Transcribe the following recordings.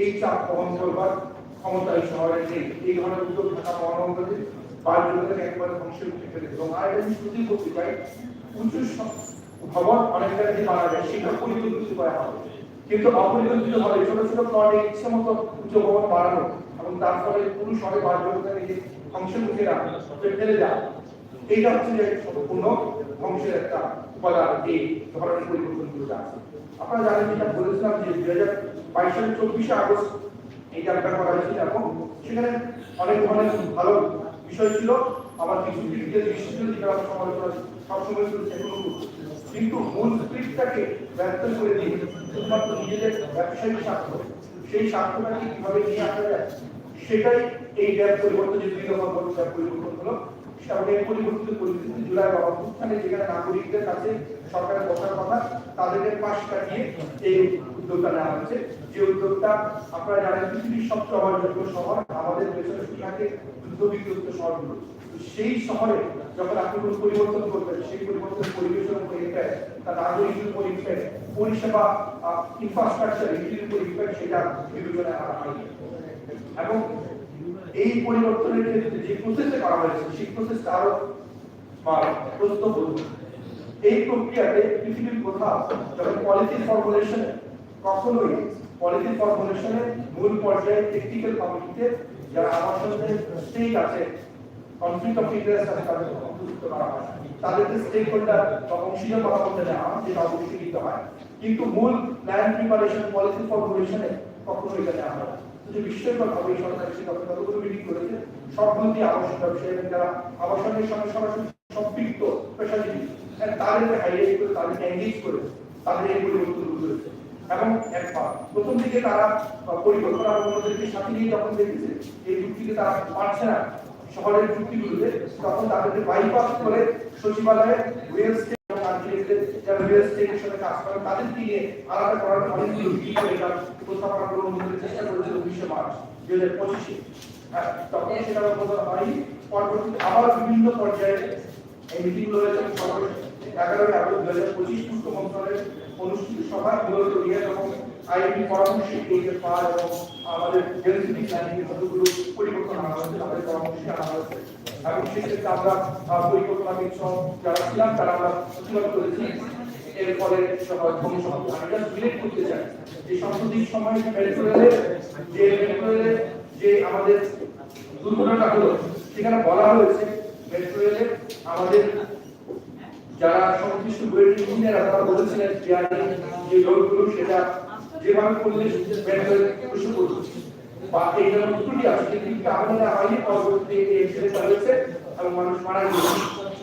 এই চাপ বহন করবার শহরে নেই। এই ধরনের উদ্যোগ বাড়িগুলোকে একবারে ধ্বংসের মুখে ফেলে এবং আর করতে চাই, উঁচু ভবন মারা যায় সেটা পরিকল্পিত করা হবে। কিন্তু অপরিকল্পিত ভাবে ছোট ছোট প্লটে ইচ্ছে মতো উঁচু ভবন বাড়ানো এবং তার ফলে পুরো শহরে বাড়িগুলোকে ধ্বংসের মুখে রাখা, ফেলে এইটা হচ্ছে যে সম্পূর্ণ ধ্বংসের একটা উপাদান। এই ধরনের আছে। আপনারা জানেন যেটা বলেছিলাম যে দুই হাজার বাইশ সালের চব্বিশে আগস্ট এই ক্যাম্পটা করা হয়েছিল এবং সেখানে অনেক ধরনের ভালো বিষয় ছিল। আবার কিছু দিক দিয়ে ছিল যেটা সমালোচনা সবসময় করেছি এখনও কিন্তু মূল স্ক্রিপ্টটাকে ব্যর্থ করে দিয়ে শুধুমাত্র নিজেদের ব্যবসায়িক স্বার্থ, সেই স্বার্থটাকে কীভাবে নিয়ে আসা যায়, সেটাই এই গ্যাপ পরিবর্তন যে দুই দফা পরিবর্তন হলো। এই পরিবর্তিত পরিস্থিতি, জুলাই বা অভ্যুত্থানে যেখানে নাগরিকদের কাছে সরকারের বসার কথা, তাদেরকে পাশ কাটিয়ে এই উদ্যোগটা নেওয়া হয়েছে যে উদ্যোগটা আপনারা জানেন, পৃথিবীর সবচেয়ে অবাধযোগ্য শহর আমাদের দেশের থাকে যুদ্ধ বিগ্রস্ত শহরগুলো। সেই শহরে যখন আপনি কোনো পরিবর্তন করবেন, সেই পরিবর্তন পরিবেশের উপর তার নাগরিকের উপর পরিষেবা ইনফ্রাস্ট্রাকচার এগুলির উপর সেটা বিবেচনায় আনা হয়নি। এবং এই পরিবর্তনের ক্ষেত্রে যে প্রসেসে করা হয়েছে, সেই প্রসেসটা আরও প্রস্তুত করবে এই প্রক্রিয়াতে পৃথিবীর কোথাও যখন পলিসি ফর্মুলেশনে কখনোই পলিসি ফর্মুলেশনে মূল পর্যায়ে টেকনিক্যাল কমিটিতে যারা আমার সাথে স্টেক আছে কনফ্লিক্ট অফ ইন্টারেস্ট আছে, তাদের অন্তর্ভুক্ত করা হয়। তাদেরকে স্টেক হোল্ডার বা অংশীদার কথা বলতে নেওয়া যেটা অবশ্যই দিতে হয়। কিন্তু মূল প্ল্যান প্রিপারেশন পলিসি ফর্মুলেশনে কখনো এটা নেওয়া হয় যে বিস্ময়কর ভাবে সরকার সে কতগুলো মিটিং করেছে আবাসন ব্যবসায়ী যারা আবাসনের সঙ্গে সরাসরি সম্পৃক্ত পেশাজীবী হ্যাঁ, তাদেরকে হাইলাইট করে তাদেরকে এঙ্গেজ করে তাদের এই করেছে এবং একবার প্রথম দিকে তারা পরিকল্পনা অন্যদেরকে সাথে নিয়ে যখন দেখেছে এই যুক্তিকে তারা পারছে না শহরের যুক্তিগুলোতে তখন তাদেরকে বাইপাস করে সচিবালয়ে যারা রিয়েল স্টেটের আবার বিভিন্ন পর্যায়ে এই মিটিং রয়েছে পরামর্শ আমাদের পরিবর্তন আনা হয়েছে, তাদের পরামর্শে আনা হয়েছে। এবং সেক্ষেত্রে আমরা পরিকল্পনা যারা ছিলাম, তারা আমরা করেছি। এর ফলে ধ্বংস আমি জাস্ট করতে চাই। যে সময়ে যে যে আমাদের দুর্ঘটনাটা হলো, সেখানে বলা হয়েছে মেট্রো আমাদের যারা সংশ্লিষ্ট বইয়ের ইঞ্জিনিয়ার তারা বলেছিলেন যে লোকগুলো, সেটা যেভাবে করলে মেট্রো রেল প্রশ্ন করছে বা এই ধরনের ত্রুটি আছে কিন্তু আমাদের হয়নি পরবর্তী এই অ্যাক্সিডেন্ট হয়েছে, এবং মানুষ মারা গেছে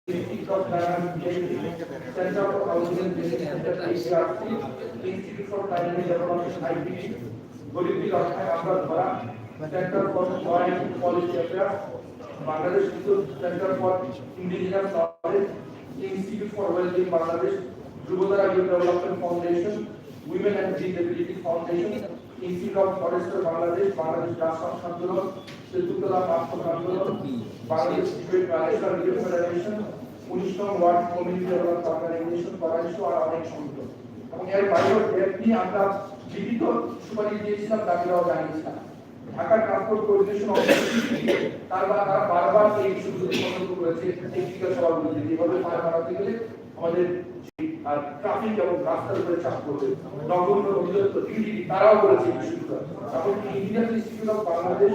of Dynamic Behavior, Center for Housing and Business Center, ICRC, Institute for Dynamic Development, IPD, গরিবী রক্ষায় আমরা ধরা centre for joint policy affairs Bangladesh centre for indigenous knowledge institute for wellbeing Bangladesh Jubotara youth development foundation women and disability foundation institute of forester Bangladesh Bangladesh রাষ্ট্র আন্দোলন সেতুতলা পার্শ্ব আন্দোলন Bangladesh state national relief federation উনিশতম ward community development organisation পরামর্শ আর অনেক সংগঠন এবং এর বাইরেও ডেট নিয়ে আমরা লিখিত সুপারিশ দিয়েছিলাম দাবিরাও জানিয়েছিলাম। ঢাকা ট্রান্সপোর্ট অথরিটি তারা বারবার এই ইস্যুগুলো করেছে টেকনিক্যাল সভাগুলোতে। যেভাবে মার বাড়াতে গেলে আমাদের ট্রাফিক এবং রাস্তার উপরে চাপ করবে নগর অধিদপ্তর ডিডি তারাও বলেছে ইস্যুগুলো Indian institute of Bangladesh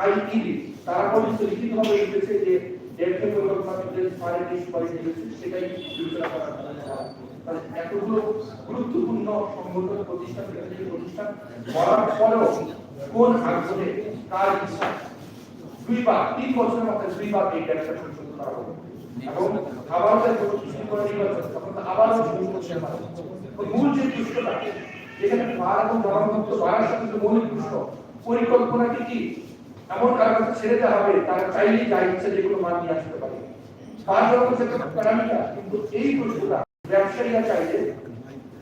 IED তারা পর্যন্ত লিখিতভাবে লিখেছে যে বিবেচনা করা এতগুলো গুরুত্বপূর্ণ প্রতিষ্ঠান প্রতিষ্ঠান বলার পরেও কোন আগ্রহে কার তিন বছরের মধ্যে দুইবার এই ট্যাক্সটা সংশোধন করা হবে। এবং আমাদের। মূল যে যেখানে ভার এবং যে পরিকল্পনাটি কি এমন কারও ছেড়ে দেওয়া হবে তারা চাইলেই যা ইচ্ছে যেগুলো মান নিয়ে আসতে পারে পাঁচ হচ্ছে একটা প্যারামিটার কিন্তু এই প্রশ্নটা ব্যবসায়ীরা চাইলে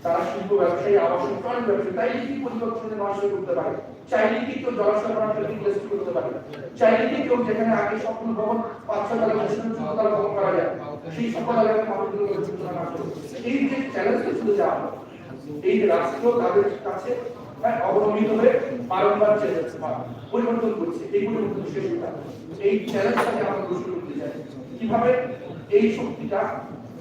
তারা শিল্প ব্যবসায়ী আবাসন টয়লেট ব্যবসায়ী তাই কি পরিবর্তনে নষ্ট করতে পারে চাইলে কি কেউ জলাশয় বানাতে ইনভেস্ট করতে পারে? চাইলে কি কেউ যেখানে আগে সকল ভবন পাঁচ ছয় তলা দশ তলা চোদ্দ ভবন করা যায়? সেই সকল এলাকায় করে। এই যে চ্যালেঞ্জটা শুধু যাওয়া এই রাষ্ট্র তাদের কাছে হ্যাঁ, অবলম্বিত হয়ে বারংবার পরিবর্তন করছে এই পরিবর্তন শেষ এই চ্যালেঞ্জটাকে আমরা গ্রহণ করতে চাই। কীভাবে এই শক্তিটা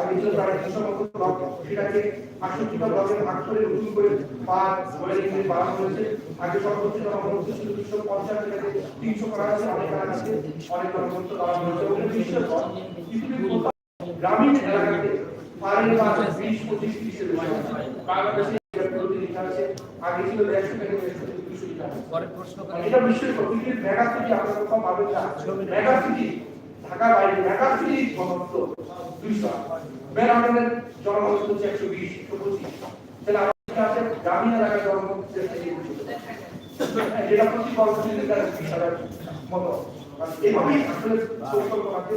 আগে ছিল মতো ব্লক সেটাকে আটষট্টিটা ভাগ করে নতুন করে পাঁচ ওয়েলিং দিয়ে বাড়ানো হয়েছে। আগে সর্বোচ্চ জনগণত্ব ছিল দুশো পঞ্চাশ থেকে তিনশো করা হয়েছে। অনেক আছে অনেক জনগণত্ব দেওয়া হয়েছে। এবং বিশ্বের পর পৃথিবীর কোথাও গ্রামীণ এলাকাতে পানির মাছ বিশ পঁচিশ তিরিশের বাংলাদেশে প্রতি লিটার আছে। আগে ছিল দেড়শো থেকে দেড়শো থেকে দুশো লিটার পরের প্রশ্ন এটা বিশ্বের প্রকৃতির মেগা সিটি আপনারা কোথাও পাবেন না। মেগা সিটি ঢাকা বাইরে ঢাকা সিটি ঘনত্ব দুইশো বেনামের জনগণত্ব হচ্ছে একশো বিশ, একশো পঁচিশ। তাহলে কাছে গ্রামীণ এলাকার পঁচিশ। যেটা প্রতি বর্গ কিলোমিটার বিশ হাজার মতো। মানে এভাবেই আসলে পরিকল্পনাকে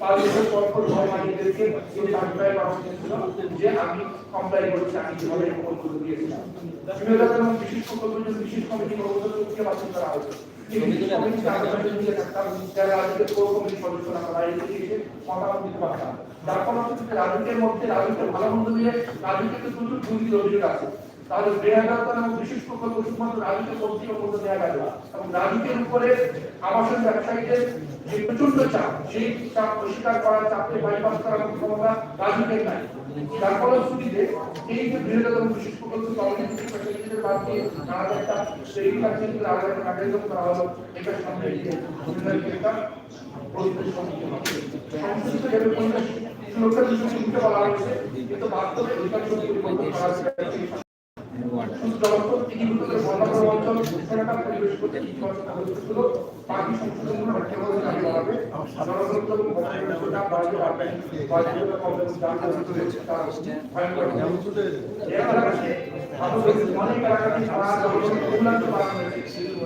পাঁচ বছর পর পর মালিকদেরকে সার্টিফাই করা হয়েছিল যে আমি কমপ্লাই করছি আমি দিয়েছিলাম। এবং বিশেষ প্রকল্পের বিশেষ কমিটি বাতিল করা হয়েছে রাজুকের মধ্যে রাজুকের ভালো মন্দ মিলে রাজুকের প্রচুর দুর্নীতির অভিযোগ আছে। তাহলে বেহাগাতা এবং বিশেষ প্রকল্প শুধুমাত্র রাজুকের কর্তৃক মধ্যে দেওয়া গেল এবং রাজুকের উপরে আবাসন ব্যবসায়ীদের যে প্রচণ্ড চাপ, সেই চাপ অস্বীকার করার চাপকে বাইপাস করার ক্ষমতা রাজুকের নাই। ফলশ্রুতিতে এই যে বৃহত্তর এবং বিশেষ প্রকল্প বাদ দিয়ে একটা আলাদা একটা করা হলো এটার সামনে হবে। সংশ্লিষ্ট বলা হয়েছে, কিন্তু বাস্তবে অধিকাংশ করা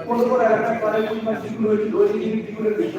কোনো কোনো এলাকায় প্রায় পরিমাণ দ্বিগুণ হয়েছিল দ্বিগুণের বেশি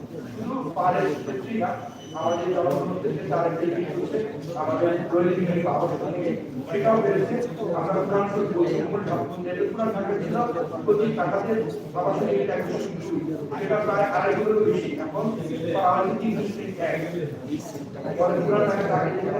আমাদের জনগণের ক্ষেত্রে আরেকটি দিক হচ্ছে আমাদের দৈনিক নিয়ে সেটাও বেড়েছে আমরা সত্যি বলছি মূল পুরান ঢাকা ছিল প্রতি টাকাতে নিয়ে একশো দুই সেটা প্রায় আড়াই বেশি এখন তিন পরে পুরান ঢাকা টাকা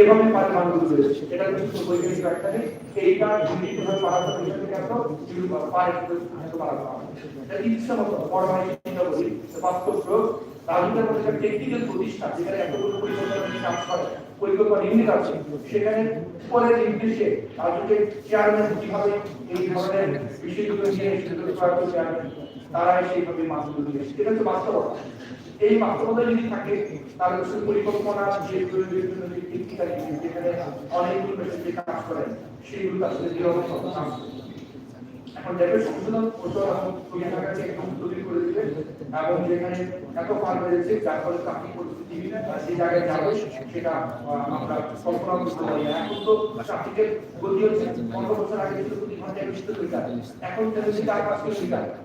এভাবে পারে মানগুলো রয়েছে। এটা কিন্তু বৈজ্ঞানিক নেই এইটা দুর্নীতিভাবে বাড়াতে বিষয় থেকে আমরা শুরু করা পারে কিন্তু বাড়াতে হবে এটা ইচ্ছা মতো পরমাণু চিন্তা করি বাস্তব প্রয়োগ রাজনীতির মধ্যে একটা টেকনিক্যাল প্রতিষ্ঠান, যেখানে এতগুলো পরিকল্পনা কাজ করে, পরিকল্পনা ইউনিট আছে, সেখানে পরের নির্দেশে রাজনীতির চেয়ারম্যান কীভাবে এই ধরনের বিষয়গুলো নিয়ে সেগুলো প্রয়োগ চেয়ারম্যান তারা সেইভাবে মানগুলো দিয়েছে এটা হচ্ছে বাস্তবতা। এই বাস্তবতা যদি থাকে, তাহলে হচ্ছে পরিকল্পনা যে যে যেখানে অনেকগুলো পেশেন্ট কাজ করেন সেইগুলো আসলে এখন ল্যাবের সংশোধন তৈরি করে এবং যেখানে এত পার হয়েছে যার ফলে ট্রাফিক পরিস্থিতি সেই জায়গায় যাবে, সেটা আমরা কল্পনা করতে পারি এখন তো ট্রাফিকের গতি হচ্ছে, পনেরো বছর আগে কিলোমিটার এখন পাঁচ কিলোমিটার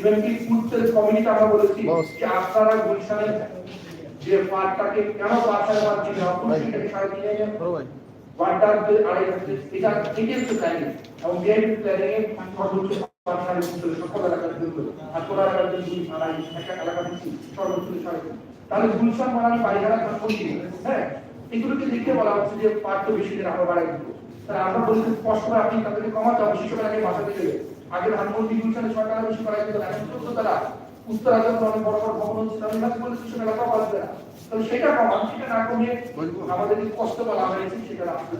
ইভেন কি ফুডসেল কমিউনিটি আমরা বলেছি যে আপনারা গুলশানের যে পার্কটাকে কেন পাঁচ সাড়ে পাঁচ দিনে এটাকে সাড়ে তিনে নেন ওয়াটার আড়াই এটা প্ল্যানিং এবং বিআইপি প্ল্যানিং এ সর্বোচ্চ পাঁচ সকল এলাকার জন্য। আর কোন এলাকার জন্য দুই আড়াই একটা এলাকা দিচ্ছি সর্বোচ্চ সাড়ে তাহলে গুলশান হ্যাঁ? এগুলোকে দেখে বলা হচ্ছে যে পার্ক তো বেশি দিন আমরা বাড়াই দিব। তাহলে আমরা বলি যে স্পষ্ট আপনি তাদেরকে কমাতে হবে আগে বাসা থেকে আগে ধানমন্ডি গুলশানে ছয় টাকা বেশি করাই দিত এখন চোদ্দ তারা উত্তরা যখন অনেক বড় বড় ভবন হচ্ছে বলে না। তাহলে সেটা কমান সেটা না কমিয়ে আমাদের কষ্ট বলা হয়েছে সেটা রাষ্ট্র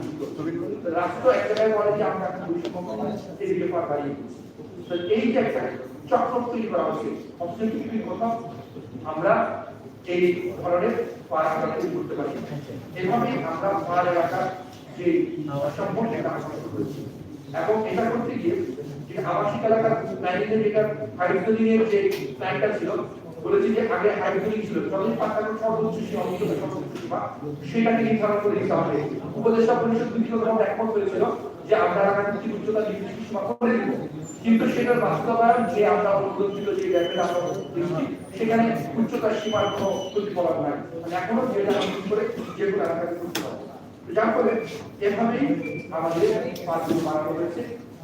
রাষ্ট্র এক জায়গায় বলে যে আমরা এখন দুইশো কমাবো এদিকে পার বাড়িয়ে তো এই যে একটা চক্র তৈরি করা আমরা এই ধরনের পার আমরা তৈরি করতে পারি। এভাবেই আমরা পার এলাকার যে একটা আশ্বাস করেছি। এবং এটা করতে গিয়ে যে আবাসিক এলাকার প্ল্যানিং এর যেটা হাইড্রোজেনের যে প্ল্যানটা ছিল, বলেছি যে আগে হাইড্রোজেন ছিল। যতদিন পাঠানোর সর্বোচ্চ সীমা সর্বোচ্চ সীমা সেটাকে নির্ধারণ করে দিতে হবে। উপদেষ্টা পরিষদ বিভিন্ন রকম একমত হয়েছিল যে আমরা এলাকার উচ্চতা নির্দিষ্ট সীমা করে দিব। কিন্তু সেটার বাস্তবায়ন যে আমরা অনুমোদিত যে ল্যাবের আমরা সেখানে উচ্চতার সীমার কোনো প্রতিফলন নাই। মানে এখনও যেটা আমরা করে যেগুলো এলাকাতে করতে হবে যার ফলে এভাবেই আমাদের পাঁচগুলো বাড়ানো হয়েছে।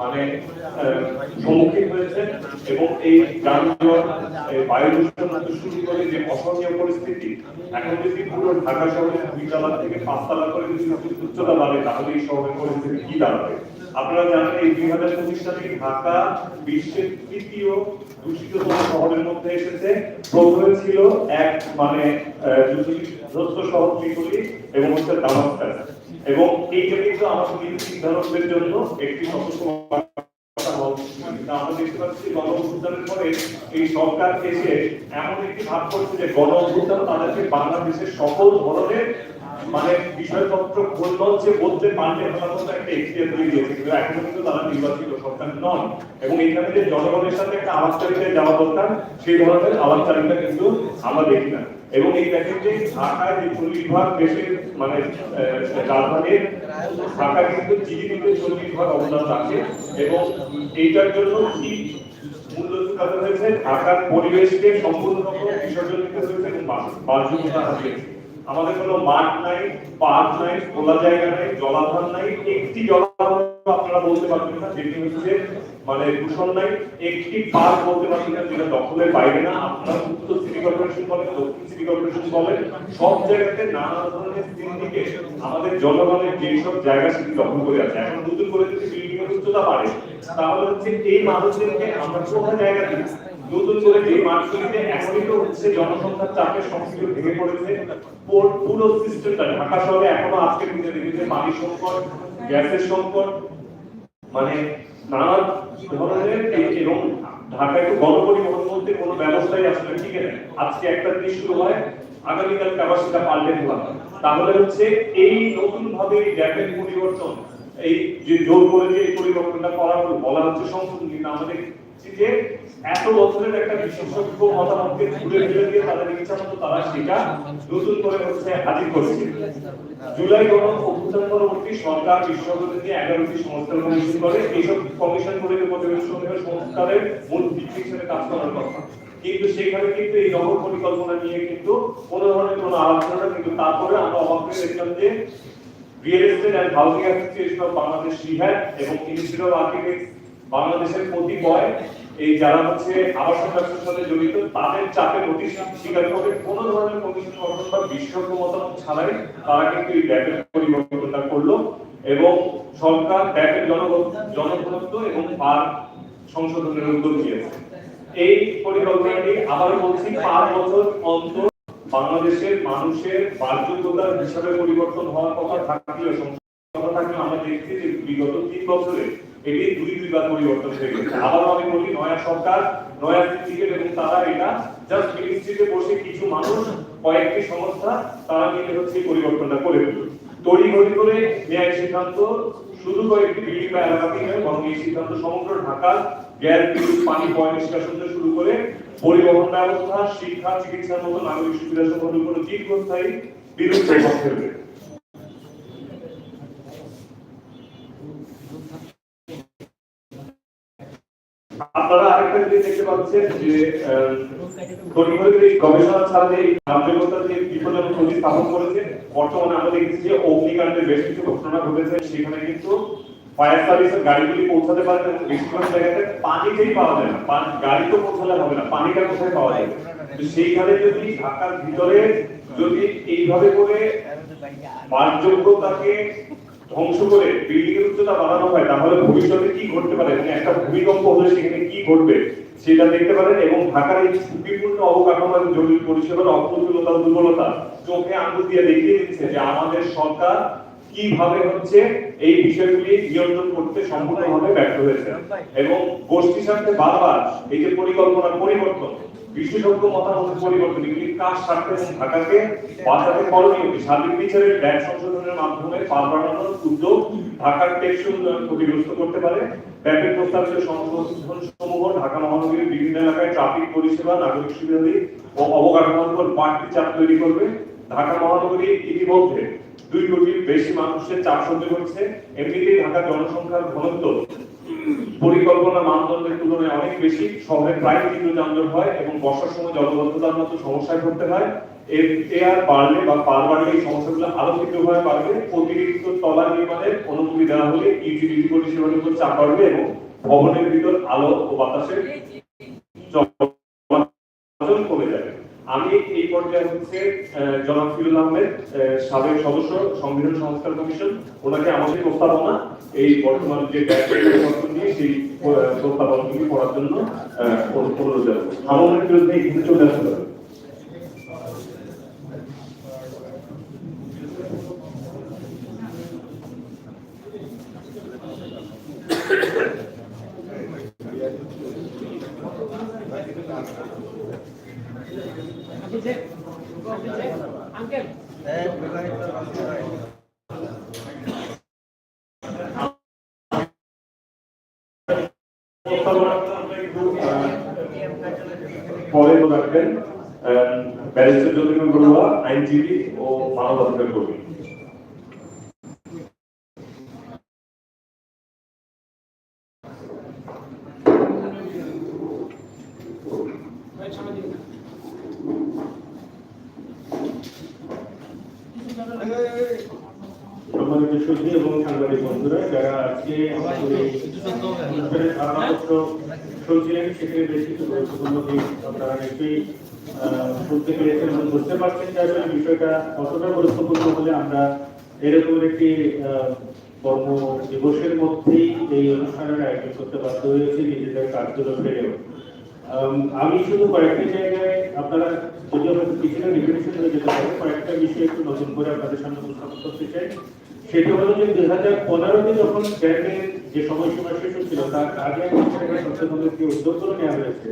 মানে সম্মুখীন হয়েছেন এবং এই যানজট বায়ু দূষণ শুরু করে যে অসহনীয় পরিস্থিতি, এখন যদি পুরো ঢাকা শহরে দুই তলা থেকে পাঁচ তলা করে যদি উচ্চতা বাড়ে, তাহলে এই শহরের পরিস্থিতি কি দাঁড়াবে? আপনারা জানেন এই দুই হাজার পঁচিশ সালে ঢাকা বিশ্বের তৃতীয় দূষিততম শহরের মধ্যে এসেছে। প্রথমে ছিল এক মানে দূষিত শহর ত্রিপুরি এবং হচ্ছে দামাস্কাস এবং এইটা কিন্তু আমাদের নীতি নির্ধারকদের জন্য একটি সকল ধরনের মানে বিষয়পত্র খোলছে বলতে পারলে ফেলার মতো একটা তৈরি তারা নির্বাচিত সরকার নন এবং এখানে জনগণের সাথে একটা আলাপচারিতায় যাওয়া দরকার, সেই ধরনের আলাপচারিতা কিন্তু আমরা দেখি না। এবং এই প্যাকেজে ঢাকায় যে চল্লিশ ভাগ দেশের মানে রাজধানীর ঢাকা কিন্তু জিডিপিতে চল্লিশ ভাগ অবদান রাখে এবং এইটার জন্য কি মূল্য চুকাতে হয়েছে? ঢাকার পরিবেশকে সম্পূর্ণ বিসর্জন দিতে হয়েছে এবং বাসযোগ্যতা হারিয়েছে। আমাদের কোনো মাঠ নাই, পার্ক নাই, খোলা জায়গা নাই, জলাধার নাই, একটি জলাধার আপনারা বলতে পারবেন না, যেটি হচ্ছে মানে দূষণ নাই, একটি পার্ক বলতে পারবেন না, যেটা দখলের বাইরে না, আপনারা উত্তর সিটি কর্পোরেশন বলেন, দক্ষিণ সিটি কর্পোরেশন বলেন, সব জায়গাতে নানা ধরনের সিন্ডিকেট আমাদের জনগণের যেসব জায়গা সেটি দখল করে আছে। এখন নতুন করে যদি বিল্ডিং এর উচ্চতা বাড়ে, তাহলে হচ্ছে এই মানুষদেরকে আমরা কোথায় জায়গা দিই? নতুন করে যে মাঠগুলিতে এখনই হচ্ছে, জনসংখ্যার চাপে সবকিছু ভেঙে পড়েছে। পুরো- সিস্টেমটা ঢাকা শহরে এখনও আজকের দিনে দেখেছে পানি সংকট, গ্যাসের সংকট মানে নানা ধরনের এবং ঢাকায় তো গণপরিবহন বলতে কোনো ব্যবস্থাই আসলে ঠিক নেই আজকে একটা জিনিস শুরু হয়, আগামীকাল আবার সেটা পাল্টে দিলাম। তাহলে হচ্ছে এই নতুন ভাবে গ্যাপের পরিবর্তন, এই যে জোর করে যে পরিবর্তনটা করা হলো বলা হচ্ছে সংশোধন, কিন্তু আমাদের যে এত বছরের একটা বিশেষজ্ঞ মতামতকে ঘুরে ফেলে দিয়ে তাদের ইচ্ছা মতো তারা সেটা নতুন করে হচ্ছে হাজির করছে। জুলাই গণ অভ্যুত্থান পরবর্তী সরকার বিশ্ববিদ্যালয় নিয়ে এগারোটি সংস্কার কমিশন করে। এইসব কমিশন করে সরকারের সংস্কারের মূল ভিত্তি হিসেবে কাজ করার কথা। কিন্তু সেখানে কিন্তু এই নগর পরিকল্পনা নিয়ে কিন্তু কোনো ধরনের কোনো আলোচনা কিন্তু তারপরে আমরা অবাক হয়ে দেখলাম যে real estate and housing association of Bangladesh REHAB এবং ইনস্টিটিউট অফ আর্কিটেক্ট বাংলাদেশের কতিপয় এই যারা হচ্ছে আবাসন ব্যবসার সাথে জড়িত, তাদের চাপে স্বীকার করে কোন ধরনের কমিশন গঠন বা বিশেষজ্ঞ মতামত ছাড়াই তারা কিন্তু এই ব্যাপের পরিবর্তনটা করল এবং সরকার ব্যাপের জনঘনত্ব এবং পার সংশোধনের উদ্যোগ নিয়েছে। এই পরিকল্পনাটি আবার বলছি, পাঁচ বছর অন্তর বাংলাদেশের মানুষের বাসযোগ্যতার হিসাবে পরিবর্তন হওয়ার কথা থাকলেও কথা থাকলেও আমরা দেখছি যে বিগত তিন বছরে এটি দুই দুইবার পরিবর্তন হয়ে গেছে। আবার আমি বলি নয়া সরকার নয়া সিন্ডিকেট এবং তারা এটা জাস্ট মিনিস্ট্রিতে বসে কিছু মানুষ কয়েকটি সংস্থা তারা মিলে হচ্ছে পরিবর্তনটা করে দিল তড়ি ঘড়ি করে নেয় সিদ্ধান্ত শুধু কয়েকটি বিল্ডিং বা এলাকাতেই নয় বরং এই সিদ্ধান্ত সমগ্র ঢাকার গ্যাস বিদ্যুৎ পানি পয় নিষ্কাশন থেকে শুরু করে পরিবহন ব্যবস্থা শিক্ষা চিকিৎসার মতো নাগরিক সুবিধা উপর দীর্ঘস্থায়ী বিরূপ প্রভাব আপনারা আরেকটা জিনিস দেখতে পাচ্ছেন যে তড়িঘড়িতে এই গবেষণা ছাড়া যে কার্যকর্তা যে বিপদ এবং স্থাপন করেছে, বর্তমানে আমরা দেখছি যে অগ্নিকাণ্ডের বেশ কিছু ঘটনা ঘটেছে। সেখানে কিন্তু ফায়ার সার্ভিসের গাড়িগুলি পৌঁছাতে পারে না বেশিরভাগ জায়গাতে পানিতেই পাওয়া যায় না। গাড়ি তো পৌঁছালে হবে না, পানিটা কোথায় পাওয়া যায়? সেইখানে যদি ঢাকার ভিতরে যদি এইভাবে করে বাসযোগ্যতাকে ধ্বংস করে বিল্ডিং এর উচ্চতা বাড়ানো হয়, তাহলে ভবিষ্যতে কি ঘটতে পারে? এবং একটা ভূমিকম্প হলে সেখানে কি ঘটবে? সেটা দেখতে পারেন এবং ঢাকার এই ঝুঁকিপূর্ণ অবকাঠামো জরুরি পরিষেবার অপ্রতুলতা দুর্বলতা চোখে আঙুল দিয়ে দেখিয়ে দিচ্ছে যে আমাদের সরকার কীভাবে হচ্ছে এই বিষয়গুলি নিয়ন্ত্রণ করতে সম্পূর্ণভাবে ব্যর্থ হয়েছে। এবং গোষ্ঠীর সাথে বারবার এই যে পরিকল্পনার পরিবর্তন বিশেষজ্ঞ মতামতের পরিবর্তন এগুলি কাজ স্বার্থে এবং ঢাকাকে বাঁচাতে করণীয় কি? সার্বিক বিচারের ব্যাগ সংশোধনের মাধ্যমে পার বাড়ানোর উদ্যোগ ঢাকার টেকসই উন্নয়ন ক্ষতিগ্রস্ত করতে পারে। ব্যাপক প্রস্তাবিত সংশোধন সমূহ ঢাকা মহানগরীর বিভিন্ন এলাকায় ট্রাফিক পরিষেবা, নাগরিক সুবিধাদি ও অবকাঠামোর উপর বাড়তি চাপ তৈরি করবে। ঢাকা মহানগরী ইতিমধ্যে দুই কোটির বেশি মানুষের চাপ সহ্য করছে। এমনিতেই ঢাকার জনসংখ্যার ঘনত্ব পরিকল্পনা মানদণ্ডের তুলনায় অনেক বেশি। শহরে প্রায় তীব্র যানজট হয় এবং বর্ষার সময় জলবদ্ধতার মতো সমস্যায় পড়তে হয়। এর এ আর বাড়লে বা পার বাড়লে এই সমস্যাগুলো আরও তীব্রভাবে বাড়বে। অতিরিক্ত তলা নির্মাণের অনুমতি দেওয়া হলে ইউটিলিটি পরিষেবার উপর চাপ বাড়বে এবং ভবনের ভিতর আলো ও বাতাসের আমি এই পর্যায়ে হচ্ছে জনাব আহমেদ আহ, সাবেক সদস্য সংবিধান সংস্কার কমিশন। ওনাকে আমাদের প্রস্তাবনা এই বর্তমান যে পরিবর্তন নিয়ে সেই প্রস্তাবনাগুলি পড়ার জন্য অনুরোধ জানাব। আমাদের বিরুদ্ধে চলে আসতে হবে আঙ্কেল প্রস্তাবনাটা আমরা একটু আহ, পরে রাখবেন ব্যারিস্টার জ্যোতির্ময় বড়ুয়া আইনজীবী ও মানবাধিকার কর্মী সম্মানিত এবং সাংবাদিক বন্ধুরা, যারা আজকে শুনছিলেন, সেখানে বেশ কিছু গুরুত্বপূর্ণ দিক আপনারা নিশ্চয়ই শুনতে পেরেছেন এবং বুঝতে পারছেন যে আসলে বিষয়টা কতটা গুরুত্বপূর্ণ বলে আমরা এরকম একটি কর্ম দিবসের মধ্যেই এই অনুষ্ঠানের আয়োজন করতে বাধ্য হয়েছি নিজেদের কাজগুলো ফেলেও আমি শুধু কয়েকটি জায়গায় আপনারা যদি হয়ে যেতে কয়েকটা বিষয় একটু নতুন করে আপনাদের সামনে উপস্থাপন করতে চাই। সেটা হলো যে হাজার পনেরোতে যখন যে সময়সীমা শেষ হচ্ছিল, তার আগে নেওয়া হয়েছে।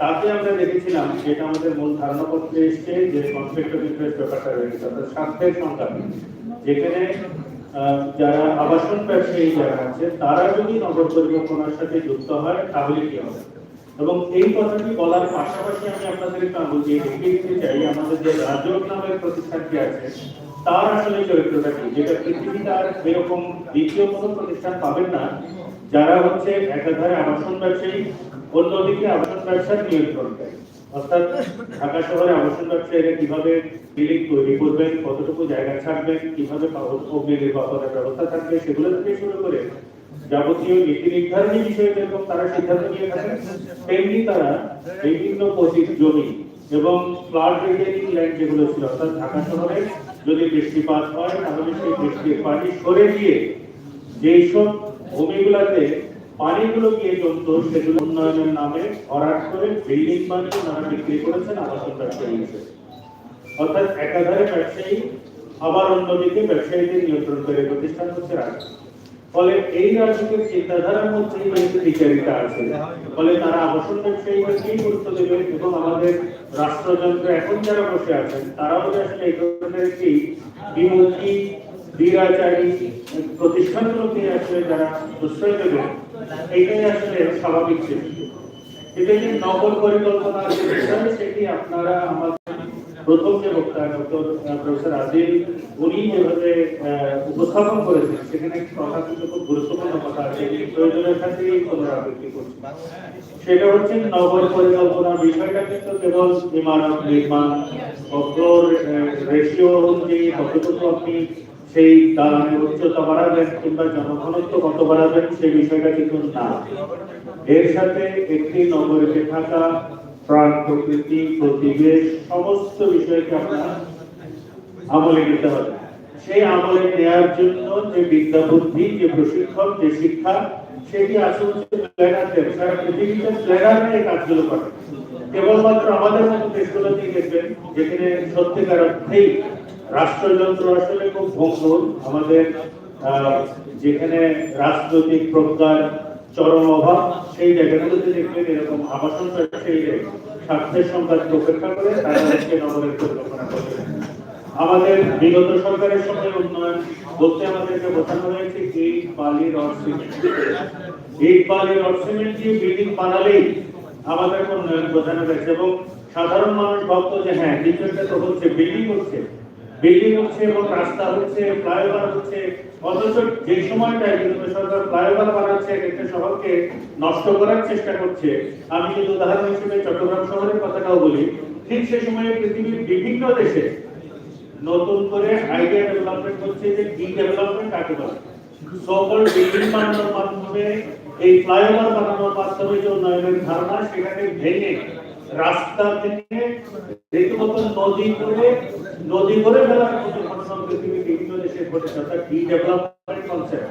তাতে আমরা দেখেছিলাম যেটা আমাদের মূল ধারণাপত্রে এসছে যে কনফ্লিক্ট অফ ইন্টারেস্ট ব্যাপারটা রয়েছে, অর্থাৎ স্বার্থের সংখ্যা যেখানে যারা আবাসন ব্যবসায়ী যারা আছে, তারা যদি নগর পরিকল্পনার সাথে যুক্ত হয়, তাহলে কি হবে? এবং এই কথাটি বলার পাশাপাশি আমি আপনাদের একটু দিয়ে দিতে চাই। আমাদের যে রাজক নামের প্রতিষ্ঠানটি আছে, তার আসলে চরিত্রটা কি? যেটা পৃথিবীতে আর এরকম দ্বিতীয় কোনো প্রতিষ্ঠান পাবেন না, যারা হচ্ছে একাধারে আবাসন ব্যবসায়ী, অন্যদিকে আবাসন ব্যবসার নিয়ন্ত্রণ করে অর্থাৎ ঢাকা শহরে আবাসন ব্যবসায়ীরা কীভাবে বিল্ডিং তৈরি করবেন, কতটুকু জায়গা ছাড়বেন, কীভাবে অগ্নি নির্বাপনের ব্যবস্থা থাকবে, সেগুলো থেকে শুরু করে যাবতীয় নীতি নির্ধারণী বিষয়ে যেরকম তারা সিদ্ধান্ত নিয়ে থাকেন, তেমনি তারা বিভিন্ন পতিত জমি এবং ফ্লাড রিটেনিং ল্যান্ড যেগুলো ছিল, অর্থাৎ ঢাকা শহরে যদি বৃষ্টিপাত হয়, তাহলে সেই বৃষ্টির পানি সরে গিয়ে যেসব ভূমিগুলোতে পানিগুলো গিয়ে জমতো, সেগুলো উন্নয়নের নামে ভরাট করে বিল্ডিং বানিয়ে তারা বিক্রি করেছেন আবাসন ব্যবসায়ী অর্থাৎ একাধারে ব্যবসায়ী আবার অন্যদিকে ব্যবসায়ীদের নিয়ন্ত্রণ করে প্রতিষ্ঠান হচ্ছে রাজনীতি ফলে এই রাজনীতির চিন্তাধারার মধ্যে কিন্তু বিচারিতা আছে। ফলে তারা আবাসন ব্যবসায়ীদেরকেই গুরুত্ব দেবে এবং আমাদের রাষ্ট্রযন্ত্র এখন যারা বসে আছেন, তারাও যে আসলে এই ধরনের একটি বিমুখী আসলে যারা প্রশ্রয় এইটাই আসলে স্বাভাবিক ছিল এটা যে নগর বিষয় সেটি আপনারা আমাদের প্রথম যে বক্তা, ডক্টর প্রফেসর আজিল উনি যেভাবে উপস্থাপন করেছেন, সেখানে একটি কথা কিন্তু খুব গুরুত্বপূর্ণ কথা আছে প্রয়োজনের সাথেই পুনরাবৃত্তি করছি। সেটা হচ্ছে নগর পরিকল্পনার বিষয়টা কিন্তু কেবল ইমারত নির্মাণ অগ্রর রেশিও অনুযায়ী কতটুকু আপনি সেই দালানের উচ্চতা বাড়াবেন কিংবা জনঘনত্ব কত বাড়াবেন, সেই বিষয়টা কিন্তু না। এর সাথে একটি নগরীতে থাকা প্রাণ প্রকৃতি পরিবেশ সমস্ত বিষয়কে আপনার আমলে নিতে হবে সেই আমলে নেওয়ার জন্য যে বিদ্যা বুদ্ধি যে প্রশিক্ষণ, যে শিক্ষা, সেটি আসলে কাজগুলো করে। কেবলমাত্র আমাদের মতো দেশগুলোতেই দেখবেন, যেখানে সত্যিকার অর্থেই রাষ্ট্রযন্ত্র আসলে খুব ভঙ্গুর। আমাদের যেখানে রাজনৈতিক প্রজ্ঞার চরম অভাব, সেই জায়গাগুলোতে এরকম আবাসন স্বার্থের উপেক্ষা করে নগরের পরিকল্পনা আমাদের বিগত সরকারের উন্নয়ন বলতে আমাদেরকে বোঝানো হয়েছে, ইট, বালি, রড, সিমেন্ট। ইট, বালি, রড, সিমেন্ট দিয়ে বিল্ডিং বানালেই উন্নয়ন বোঝানো গেছে এবং সাধারণ মানুষ ভাবতো যে হ্যাঁ তো হচ্ছে, বিল্ডিং হচ্ছে। বিল্ডিং হচ্ছে এবং রাস্তা হচ্ছে, ফ্লাইওভার হচ্ছে, অথচ যে সময়টায় বিগত সরকার ফ্লাইওভার বানাচ্ছে, একটা শহরকে নষ্ট করার চেষ্টা করছে। আমি যদি উদাহরণ হিসেবে চট্টগ্রাম শহরের কথাটাও বলি। ঠিক সে সময়ে পৃথিবীর বিভিন্ন দেশে নতুন করে আইডিয়া ডেভেলপমেন্ট হচ্ছে যে কি ডেভেলপমেন্ট কাকে বলে সকল বিল্ডিং বানানোর মাধ্যমে, এই ফ্লাইওভার বানানোর মাধ্যমে যে উন্নয়নের ধারণা, সেটাকে ভেঙে রাস্তা থেকে নদী করে নদী করে ফেলার মতো ঘটনা পৃথিবীর বিভিন্ন দেশে ঘটেছে অর্থাৎ ডেভেলপমেন্ট কনসেপ্ট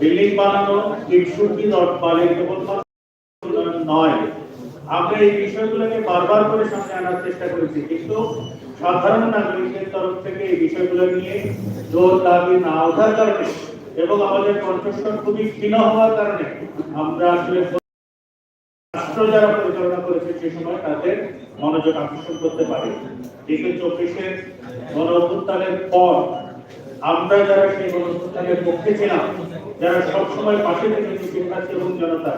বিল্ডিং বানানো ইট শুড বি নট নয়। আমরা এই বিষয়গুলোকে বারবার করে সামনে আনার চেষ্টা করেছি, কিন্তু সাধারণ নাগরিকদের তরফ থেকে এই বিষয়গুলো নিয়ে জোর দাবি না ওঠার কারণে এবং আমাদের কণ্ঠস্বর খুবই ক্ষীণ হওয়ার কারণে আমরা আসলে রাষ্ট্র যারা পরিচালনা করেছে সে সময় তাদের মনোযোগ আকর্ষণ করতে পারে। কিন্তু চব্বিশের গণ অভ্যুত্থানের পর আমরা যারা সেই গণ অভ্যুত্থানের পক্ষে ছিলাম, যারা সবসময় পাশে থেকেছি শিক্ষার্থী এবং জনতা,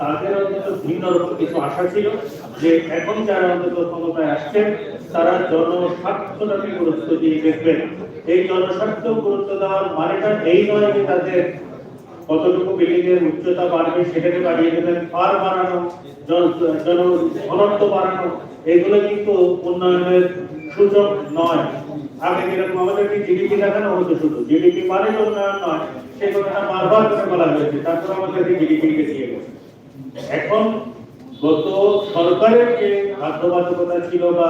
তাদের অন্তত ভিন্ন রকম কিছু আশা ছিল যে এখন যারা অন্তত ক্ষমতায় আসছেন, তারা জনস্বার্থটাকে গুরুত্ব দিয়ে দেখবেন। এই জনস্বার্থ গুরুত্ব দেওয়ার মানেটা এই নয় যে তাদের কতটুকু বিল্ডিং এর উচ্চতা বাড়বে সেটাকে বাড়িয়ে দেবেন পার বাড়ানো ঘনত্ব বাড়ানো, এগুলো কিন্তু উন্নয়নের সূচক নয়। আগে যেরকম আমাদেরকে জিডিপি দেখানো হতো শুধু? জিডিপি মানে উন্নয়ন নয় কথাটা বারবার করে বলা হয়েছে। তারপর আমাদেরকে জিডিপি কে দিয়ে এখন গত সরকারের যে বাধ্যবাধকতা ছিল বা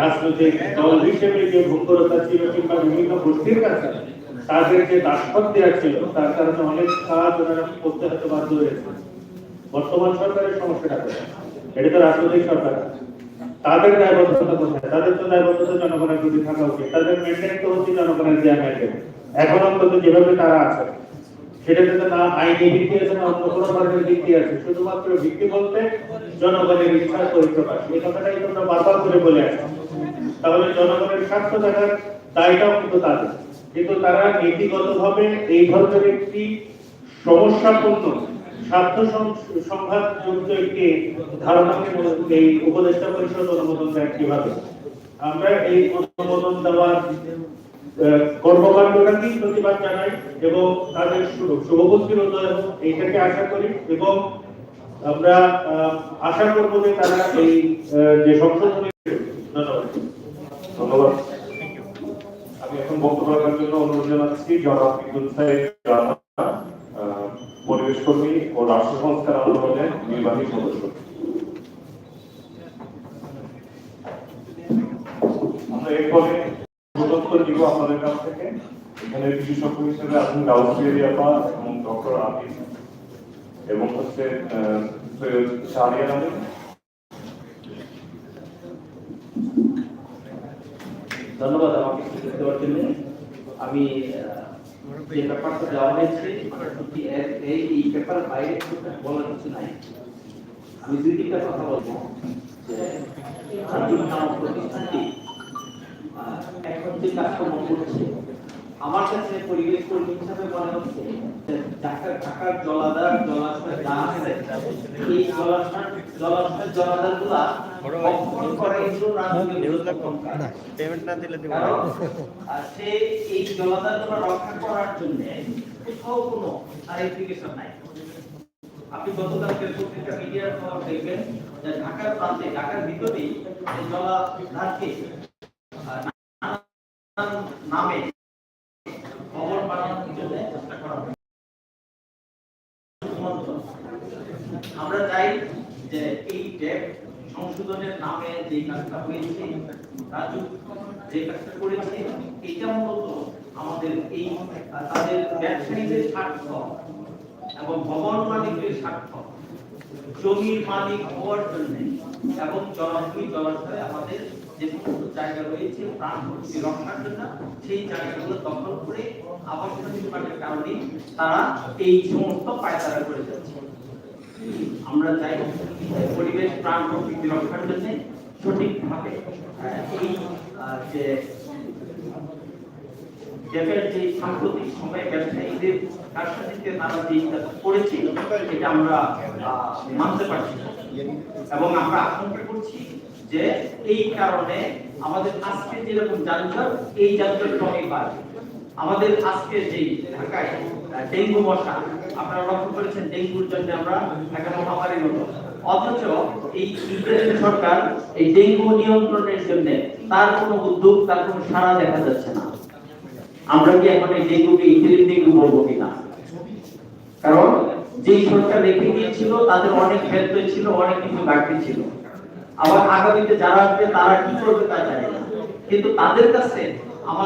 রাজনৈতিক দল হিসেবে যে ভূকরতা ছিল কিংবা বিভিন্ন গোষ্ঠীর কাছে তাদের যে দাসপথ দেওয়া ছিল, তার কারণে অনেক কাজ ওনারা করতে হতে বাধ্য হয়েছে বর্তমান সরকারের সমস্যাটা এটা। তো রাজনৈতিক সরকার। তাদের দায়বদ্ধতা কোথায়? তাদের তো দায়বদ্ধতা জনগণের প্রতি থাকা উচিত। তাদের মেনটেন তো হচ্ছে জনগণের যে ম্যান্ডেট এখন অন্তত যেভাবে তারা আছে, সেটাতে তো না আইনি ভিত্তি আছে, না অন্য কোনো ধরনের ভিত্তি আছে। শুধুমাত্র ভিত্তি বলতে জনগণের ইচ্ছার পরিপ্রকাশ। এই কথাটাই তোমরা বারবার করে বলে আসো তাহলে জনগণের স্বার্থ দেখার দায়টাও কিন্তু তাদের। কিন্তু তারা নীতিগতভাবে এই ধরনের একটি সমস্যাপূর্ণ, স্বার্থ সংঘাতযুক্ত একটি ধারণাকে এই উপদেষ্টা পরিষদ অনুমোদন দেয় কীভাবে? আমরা এই অনুমোদন দেওয়ার কর্মকাণ্ডটাকেই প্রতিবাদ জানাই এবং তাদের শুভ- শুভবুদ্ধির উদয় এইটাকে আশা করি এবং আমরা আশা করব যে তারা এই যে ধন্যবাদ। আমি এখন বক্তব্য রাখার জন্য অনুরোধ জানাচ্ছি পরিবেশ কর্মী ও রাষ্ট্র সংস্কার আন্দোলনের নির্বাহী সদস্য। এরপরে প্রদত্ত দিব আপনাদের কাছ থেকে। এখানে বিশেষজ্ঞ হিসেবে আছেন গাউসিয়া আপা এবং ডক্টর আবিদ এবং হচ্ছে সৈয়দ আলী ধন্যবাদ আমাকে সুযোগ দেওয়ার আমি যে ব্যাপারটা দেওয়া হয়েছে এই বাইরে বলার কিছু নাই। আমি দুই তিনটা কথা বলব। কাজকর্ম আমার কাছে পরিবেশ কর্মী হিসাবে মনে হচ্ছে ঢাকার জলাধার জলাশয় আছে, এই জলাশয় জলাশয় জলাধারগুলা রক্ষণ করা এগুলো রাজনৈতিক কাজ। কারণ, আহ, সে এই জলাধারগুলো রক্ষা করার জন্য কোথাও কোনো ক্লারিফিকেশন নাই। আপনি গতকালকে পত্রিকা মিডিয়ার খবর দেখবেন যে ঢাকার প্রান্তে ঢাকার ভিতরেই এই জলাধারকে নামে ভবন বানানোর জন্য চেষ্টা করা আমরা যে এই ট্যাব সংশোধনের নামে যে কাজটা হয়েছে রাজু যে কাজটা করেছে, এটা মূলত আমাদের এই, তাদের ব্যবসায়ীদের স্বার্থ এবং ভবন মালিকের স্বার্থ। জমির মালিক হওয়ার জন্য এবং জলাশয়, জলাশয়ে আমাদের যে সমস্ত জায়গা রয়েছে প্রাণ প্রকৃতি রক্ষার জন্য সেই জায়গাগুলো দখল করে আবাসন নির্মাণের কারণে তারা এই সমস্ত পায়তারা করে যাচ্ছে। আমরা চাই প্রাণ প্রকৃতি রক্ষার জন্য সঠিকভাবে এই যে সাম্প্রতিক সময়ে ব্যবসায়ীদের তারা যে করেছে, এটা আমরা মানতে পারছি এবং আমরা আশঙ্কা করছি যে এই কারণে আমাদের আজকে যেরকম যানজট, এই যানজট বাড়বে। আমাদের আজকে যে ঢাকায় ডেঙ্গু মশা, আপনারা লক্ষ্য করেছেন ডেঙ্গুর জন্য আমরা ঢাকা মহামারীর মতো অথচ এই ইন্টারনেট সরকার এই ডেঙ্গু নিয়ন্ত্রণের জন্য তার কোনো উদ্যোগ, তার কোনো সাড়া দেখা যাচ্ছে না। আমরা কি এখন এই ডেঙ্গুকে ইন্টারিম ডেঙ্গু বলব কিনা? কারণ যে সরকার রেখে গিয়েছিল তাদের অনেক ক্ষেত্র ছিল, অনেক কিছু ঘাটতি ছিল। আবার আগামীতে যারা আসবে, তারা কি করবে তা জানি না। কিন্তু তাদের কাছে